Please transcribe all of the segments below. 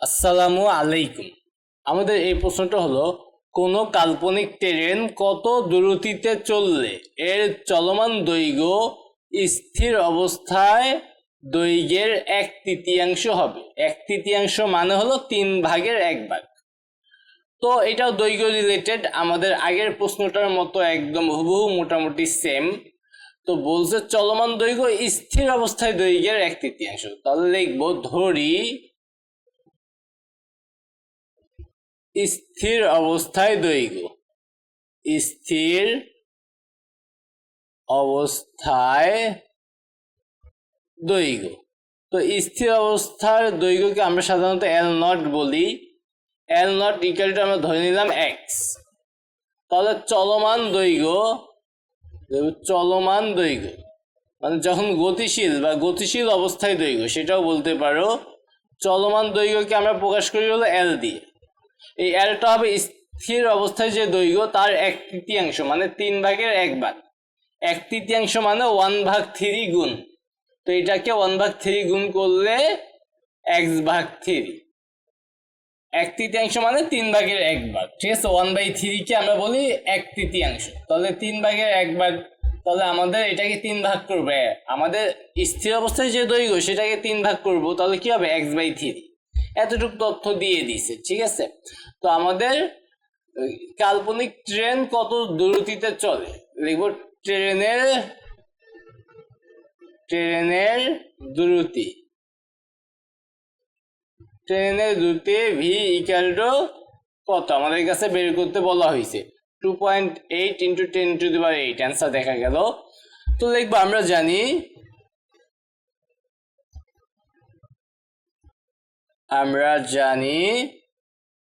আসসালামু আলাইকুম। আমাদের এই প্রশ্নটা হলো, কোন কাল্পনিক ট্রেন কত দ্রুতিতে চললে এর চলমান দৈর্ঘ্য স্থির অবস্থায় দৈর্ঘ্যের এক তৃতীয়াংশ হবে। এক তৃতীয়াংশ মানে হলো তিন ভাগের এক ভাগ। তো এটাও দৈর্ঘ্য রিলেটেড আমাদের আগের প্রশ্নটার মতো একদম হুবহু মোটামুটি সেম তো বলছে চলমান দৈর্ঘ্য স্থির অবস্থায় দৈর্ঘ্যের এক তৃতীয়াংশ। তাহলে লিখব, ধরি স্থির অবস্থায় দৈর্ঘ্য। স্থির অবস্থায় দৈর্ঘ্য। তো স্থির অবস্থার দৈর্ঘ্যকে আমরা সাধারণত এল নট বলি। এল নট ইকুয়াল আমরা ধরে নিলাম এক্স তাহলে চলমান দৈর্ঘ্য চলমান দৈর্ঘ্য। মানে যখন গতিশীল বা গতিশীল অবস্থায় দৈর্ঘ্য, সেটাও বলতে পারো। চলমান দৈর্ঘ্যকে আমরা প্রকাশ করি হলো এল দিয়ে। এই এলটা হবে স্থির অবস্থায় যে দৈর্ঘ্য, তার এক তৃতীয়াংশ মানে তিন ভাগের এক ভাগ। এক তৃতীয়াংশ মানে ওয়ান ভাগ থ্রি গুণ। তো এটাকে ওয়ান ভাগ থ্রি গুণ করলে এক্স ভাগ থ্রি এক তৃতীয়াংশ মানে তিন ভাগের এক ভাগ। ঠিক আছে? ওয়ান বাই থ্রিকে আমরা বলি এক তৃতীয়াংশ। তাহলে তিন ভাগের এক ভাগ, তাহলে আমাদের এটাকে তিন ভাগ করবে। আমাদের স্থির অবস্থায় যে দৈর্ঘ্য, সেটাকে তিন ভাগ করব, তাহলে কি হবে? এক্স বাই থ্রি এতটুকু তথ্য দিয়ে দিছে ঠিক আছে? তো আমাদের কাল্পনিক ট্রেন কত দ্রুতিতে চলে? লিখব ট্রেনের ট্রেনের দ্রুতি। ট্রেনের দ্রুতি ভি ইকাল টু কত? আমাদের কাছে বের করতে বলা হয়েছে। Two point eight into ten to the eight answer দেখা গেল। তো লিখব আমরা জানি আমরা জানি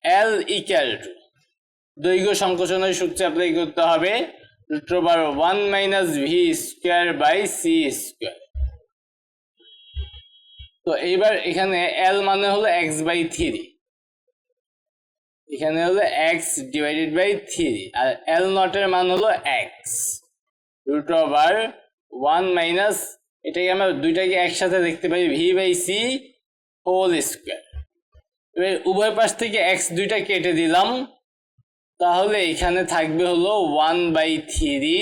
এল ইকাল টু দৈর্ঘ্য সংকোচনের সূত্রে অ্যাপ্লাই করতে হবে। Root over one minus V square by C square তো এইবার এখানে এল মানে হলো এক্স বাই থ্রি এখানে হলো এক্স ডিভাইডেড বাই থ্রি আর এল নটের মান হলো X root over one minus এটাকে আমরা দুইটাকে একসাথে দেখতে পাই V by C whole square এবার উভয় পাশ থেকে এক্স দুইটা কেটে দিলাম। তাহলে এখানে থাকবে হলো one by three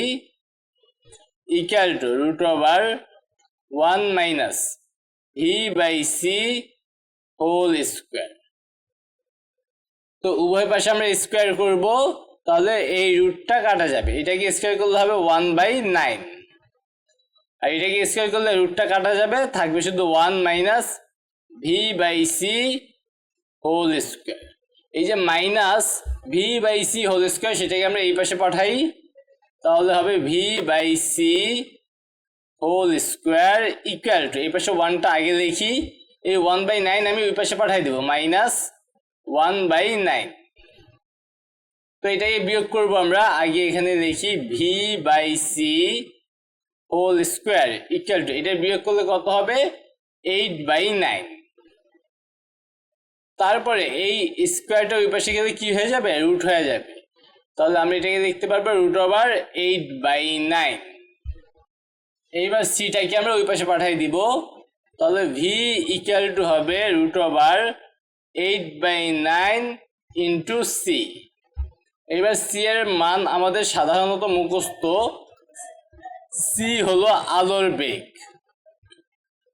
equal to root over one minus V by C whole square তো উভয় পাশে আমরা স্কোয়ার করব, তাহলে এই রুটটা কাটা যাবে। এটাকে স্কোয়ার করলে হবে ওয়ান বাই নাইন আর এটাকে স্কোয়ার করলে রুটটা কাটা যাবে, থাকবে শুধু one minus V by C whole square এই যে minus V by C whole square সেটাকে আমরা এই পাশে পাঠাই, তাহলে হবে V by C whole square equal to এই পাশে ওয়ানটা আগে লিখি, এই ওয়ান বাই নাইন আমি ওই পাশে পাঠাই দেবো মাইনাস ওয়ান বাই নাইন তো এটাকে বিয়োগ করব আমরা, আগে এখানে লিখি V by C whole square equal to এটা বিয়োগ করলে কত হবে? এইট বাই নাইন তারপরে এই স্কোয়ারটা ওই পাশে গেলে কি হয়ে যাবে? রুট হয়ে যাবে। তাহলে আমরা এটাকে দেখতে পারব root over eight by nine এইবার সিটাকে আমরা ওই পাশে পাঠাই দিব। তাহলে ভি ইকুয়াল টু হবে root over eight by nine into C এবার সি এর মান আমাদের সাধারণত মুখস্থ। সি হলো আলোর বেগ।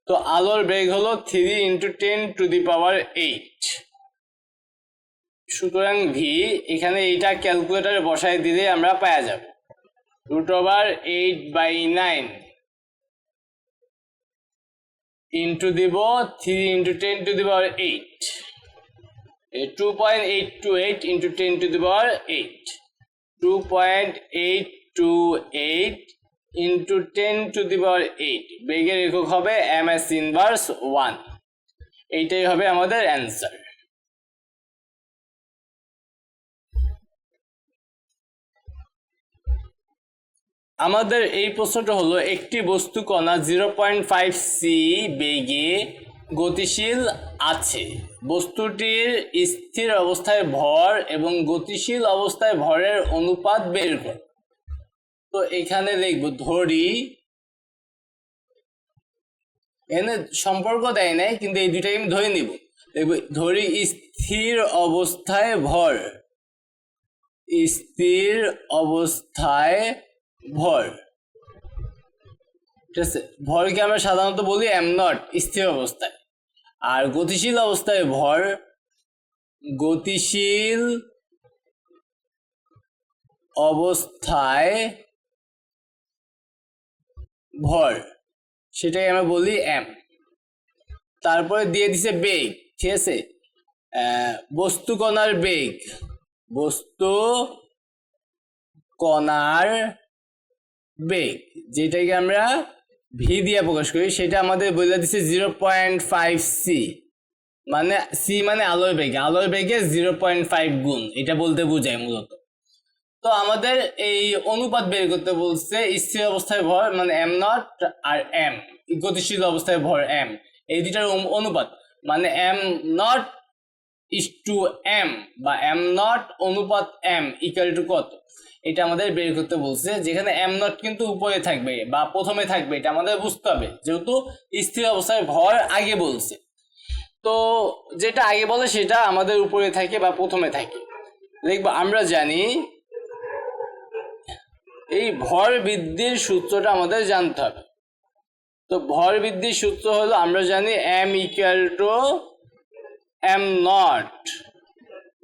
তো আলোর বেগ হলো three into ten to the power eight সুতরাং ভি এখানে এইটা ক্যালকুলেটারে বসায় দিলে আমরা পাওয়া যাব। Root over eight by nine into দিব three into ten to the power eight two point eight two eight into ten to the power eight two point eight two eight into ten to the power eight বেগের একক হবে M S inverse one এইটাই হবে আমাদের answer আমাদের এই প্রশ্নটা হলো, একটি বস্তু কণা জিরো পয়েন্ট ফাইভ সি বেগে গতিশীল আছে। বস্তুটির স্থির অবস্থায় ভর এবং গতিশীল অবস্থায় ভরের অনুপাত বের কর। তো এখানে লিখব ধরি এখানে সম্পর্ক দেয় নাই, কিন্তু এই দুইটাকে আমি ধরে নিব। দেখবে ধরি স্থির অবস্থায় ভর, স্থির অবস্থায় ভর। ঠিক আছে, ভরকে আমরা সাধারণত বলি এম নট স্থির অবস্থায়। আর গতিশীল অবস্থায় ভর, গতিশীল অবস্থায় ভর। সেটাই আমরা বলি এম তারপরে দিয়ে দিছে বেগ, ঠিক আছে? বস্তু কণার বেগ। বস্তু কণার বেগ, যেটাকে আমরা ভি দিয়ে প্রকাশ করি, সেটা আমাদের বলে দিচ্ছে জিরো পয়েন্ট ফাইভ সি মানে সি মানে আলোর বেগে আলোর বেগে জিরো পয়েন্ট ফাইভ গুণ, এটা বলতে বোঝায় মূলত। তো আমাদের এই অনুপাত বের করতে বলছে স্থির অবস্থায় ভর মানে এম নট আর এম গতিশীল অবস্থায় ভর এম এই দুটার অনু- অনুপাত। মানে M naught is to M বা এম নট অনুপাত এম ইকুয়াল টু কত? এটা আমাদের বের করতে বলছে। যেখানে এম নট কিন্তু উপরে থাকবে বা প্রথমে থাকবে, এটা আমাদের বুঝতে হবে। যেহেতু স্থির অবস্থায় ভর আগে বলছে। তো যেটা আগে বলে সেটা আমাদের উপরে থাকে বা প্রথমে থাকে। দেখব, আমরা জানি এই ভর বৃদ্ধির সূত্রটা আমাদের জানতে হবে। তো ভর বৃদ্ধির সূত্র হলো, আমরা জানি M equal to M naught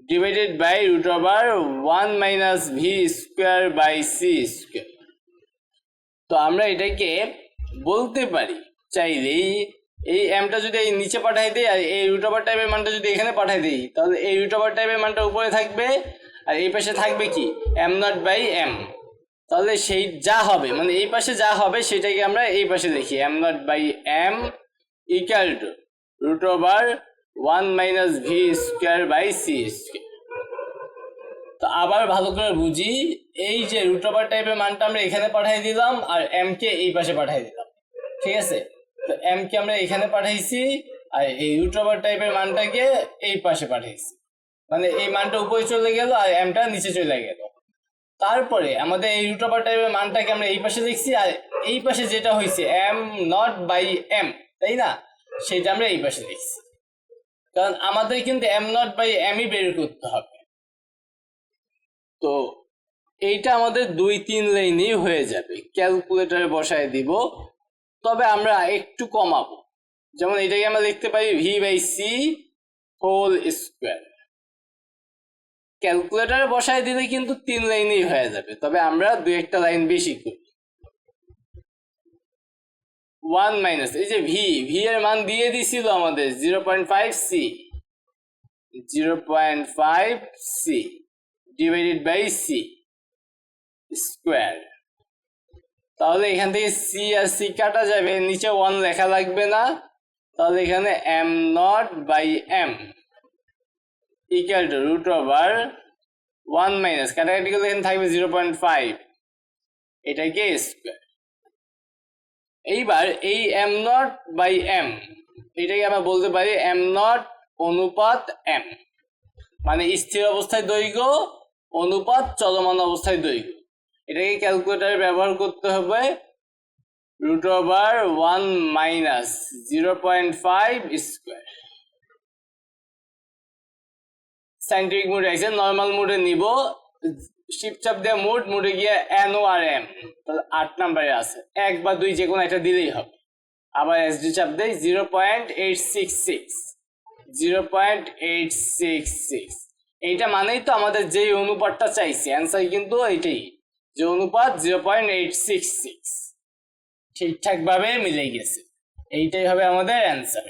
divided by root over one minus V square by C square তো আমরা এটাকে বলতে পারি চাইলেই এই এমটা যদি এই নিচে পাঠাই দিই, আর এই রুট ওভার টাইপের মানটা যদি এখানে পাঠাই দিই, তাহলে এই রুট ওভার টাইপের মানটা উপরে থাকবে, আর এই পাশে থাকবে কি? এম নট বাই এম তাহলে সেই যা হবে মানে এই পাশে যা হবে সেটাকে আমরা এই পাশে লিখি M naught by M equal to root over one minus V square by C square তো আবার ভালো করে বুঝি, এই যে রুট ওভার টাইপের মানটা আমরা এখানে পাঠিয়ে দিলাম আর এম কে এই পাশে পাঠিয়ে দিলাম, ঠিক আছে? তো এম কে আমরা এখানে পাঠাইছি আর এই রুট ওভার টাইপের মানটাকে এই পাশে পাঠিয়েছি মানে এই মানটা উপরে চলে গেল আর এমটা নিচে চলে গেল। তারপরে আমাদের এই রুট ওভার টাইপের মানটাকে আমরা এই পাশে দেখছি আর এই পাশে যেটা হয়েছে এম নট বাই এম তাই না? সেটা আমরা এই পাশে দেখছি কারণ আমাদের কিন্তু এম নট বাই এমই বের করতে হবে। তো এইটা আমাদের দুই তিন লাইনেই হয়ে যাবে। ক্যালকুলেটরে বসায় দিব। তবে আমরা একটু কমাবো। যেমন এটাকে আমরা লিখতে পারি V by C whole square ক্যালকুলেটরে বসায় দিলে কিন্তু তিন লাইনেই হয়ে যাবে। তবে আমরা দু একটা লাইন বেশি করি। ওয়ান মাইনাস, এই যে ভি ভি এর মান দিয়ে দিছিল আমাদের zero point five C zero point five C divided by C square তাহলে এখান থেকে সি আর সি কাটা যাবে, নিচে ওয়ান লেখা লাগবে না। তাহলে এখানে M naught by M equal to root over one minus কাটাকাটি করলে এখানে থাকবে জিরো পয়েন্ট ফাইভ এটাকে স্কোয়ার এইবার এই এম নট বাই এম এটাকে আমরা বলতে পারি এম নট অনুপাত এম মানে স্থির অবস্থায় দৈর্ঘ্য, অনুপাত চলমান অবস্থায় দৈর্ঘ্য। এটাকে ক্যালকুলেটারে ব্যবহার করতে হবে root over one minus zero point five square scientific মোডে আছে নর্মাল মোডে নিব। শিপচাপ দিয়ে মোড মোডে গিয়ে এন ও আর এম তাহলে আট নাম্বারে আছে। এক বা দুই যে কোনো একটা দিলেই হবে। আবার এসডি চাপ দেয় zero point eight six six zero point eight six six এইটা মানেই তো আমাদের যেই অনুপাতটা চাইছি অ্যান্সার কিন্তু এইটাই। যে অনুপাত zero point eight six six ঠিকঠাক ভাবে মিলে গেছে। এইটাই হবে আমাদের অ্যান্সার